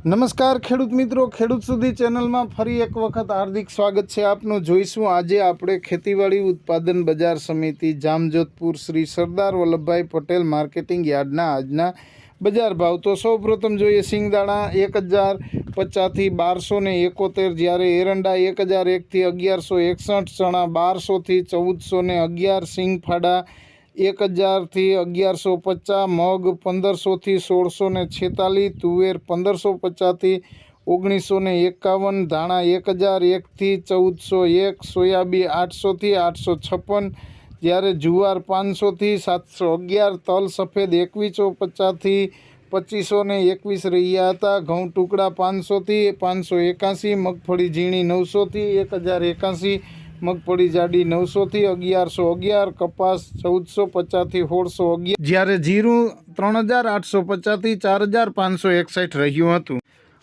નમસ્કાર ખેડૂત મિત્રો, ખેડૂત સુધી ચેનલમાં ફરી એક વખત હાર્દિક સ્વાગત છે આપનું. જોઈશું આજે આપણે ખેતીવાડી ઉત્પાદન બજાર સમિતિ, જામજોધપુર શ્રી સરદાર વલ્લભભાઈ પટેલ માર્કેટિંગ યાર્ડના આજના બજાર ભાવ. તો સૌપ્રથમ જોઈએ સિંગદાણા એક હજાર પચાસથી બારસો ને એકોતેર, જ્યારે એરંડા એક હજાર એકથી અગિયારસો એકસઠ, ચણા બારસોથી ચૌદસો ને અગિયાર, સિંગફાડા એક હજારથી અગિયારસો પચાસ, મગ પંદરસોથી સોળસો ને છેતાલીસ, તુવેર પંદરસો પચાસથી ઓગણીસો ને એકાવન, ધાણા એક હજાર એકથી ચૌદસો એક, સોયાબીન આઠસોથી આઠસો છપ્પન જ્યારે જુવાર પાંચસોથી સાતસો અગિયાર, તલ સફેદ એકવીસો પચાસથી પચીસો ને એકવીસ રહ્યા હતા, ઘઉં ટુકડા પાંચસોથી પાંચસો એકાસી, મગફળી ઝીણી નવસોથી એક હજાર એકાસી મગફળી જાડી નવસોથી અગિયારસો અગિયાર, કપાસ ચૌદસો પચાસથી સોળસો અગિયાર. જ્યારે જીરું ત્રણ હજાર આઠસો પચાસથી ચાર હજાર પાંચસો એકસઠ રહ્યું હતું.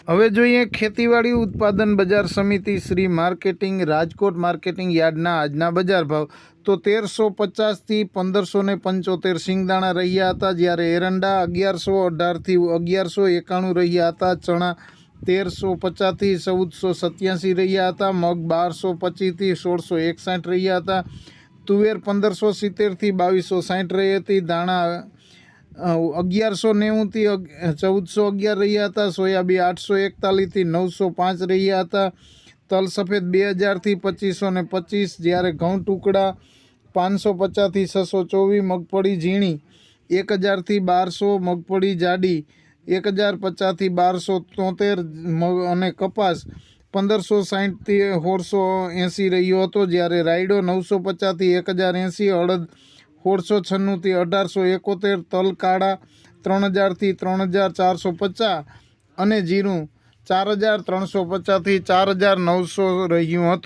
હવે જોઈએ ખેતીવાડી ઉત્પાદન બજાર સમિતિ શ્રી માર્કેટિંગ રાજકોટ માર્કેટિંગ યાર્ડના આજના બજાર ભાવ. તો તેરસો પચાસથી પંદરસો ને પંચોતેર સિંગદાણા રહ્યા હતા. જ્યારે એરંડા અગિયારસો અઢારથી અગિયારસો એકાણું રહ્યા હતા. ચણા તેરસો પચાસથી ચૌદસો સત્યાસી રહ્યા હતા. મગ બારસો પચીસથી સોળસો એકસાઠ રહ્યા હતા. તુવેર પંદરસો સિત્તેરથી બાવીસો સાઠ રહી હતી. દાણા અગિયારસો નેવુંથી ચૌદસો અગિયાર રહ્યા હતા. સોયાબીન આઠસો એકતાલીસથી નવસો પાંચ રહ્યા હતા. તલ સફેદ બે હજારથી પચીસો ને પચીસ. જ્યારે ઘઉં ટુકડા પાંચસો પચાસથી છસો ચોવીસ. મગફળી ઝીણી એક હજારથી બારસો. મગફળી જાડી એક હજાર પચાસથી બારસો તોતેર મગ અને કપાસ પંદરસો સાહીઠથી સોળસો એંસી રહ્યો હતો જ્યારે રાયડો નવસો પચાસથી એક હજાર એંસી અડદ સોળસો છન્નુંથી અઢારસો એકોતેર તલ કાળા ત્રણ હજારથી ત્રણ હજાર ચારસો પચાસ અને જીરું ચાર હજાર ત્રણસો પચાસથી ચાર હજાર નવસો રહ્યું હતું.